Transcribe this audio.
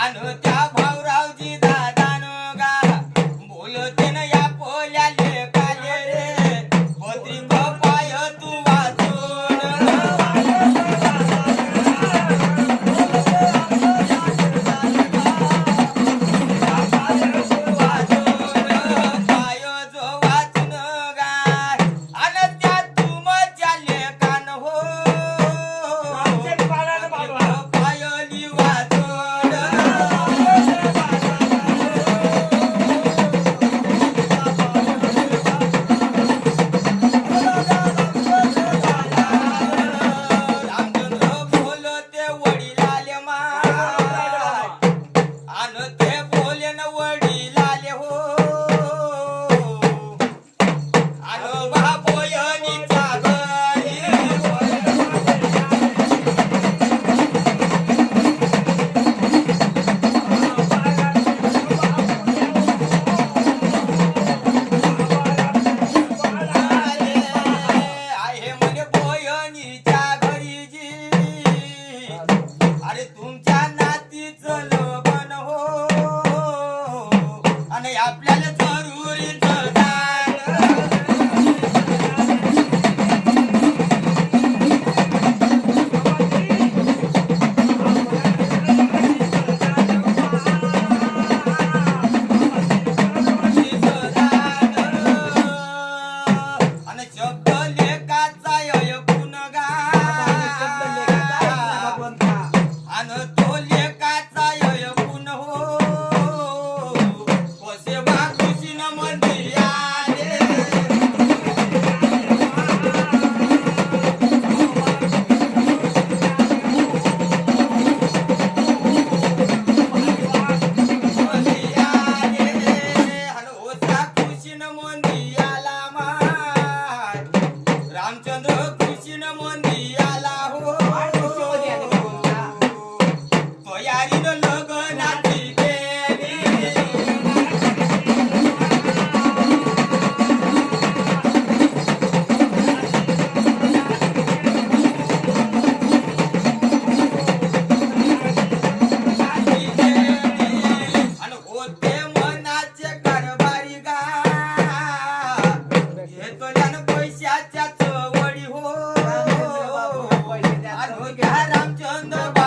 Ano háblale a Ramchandra I'm the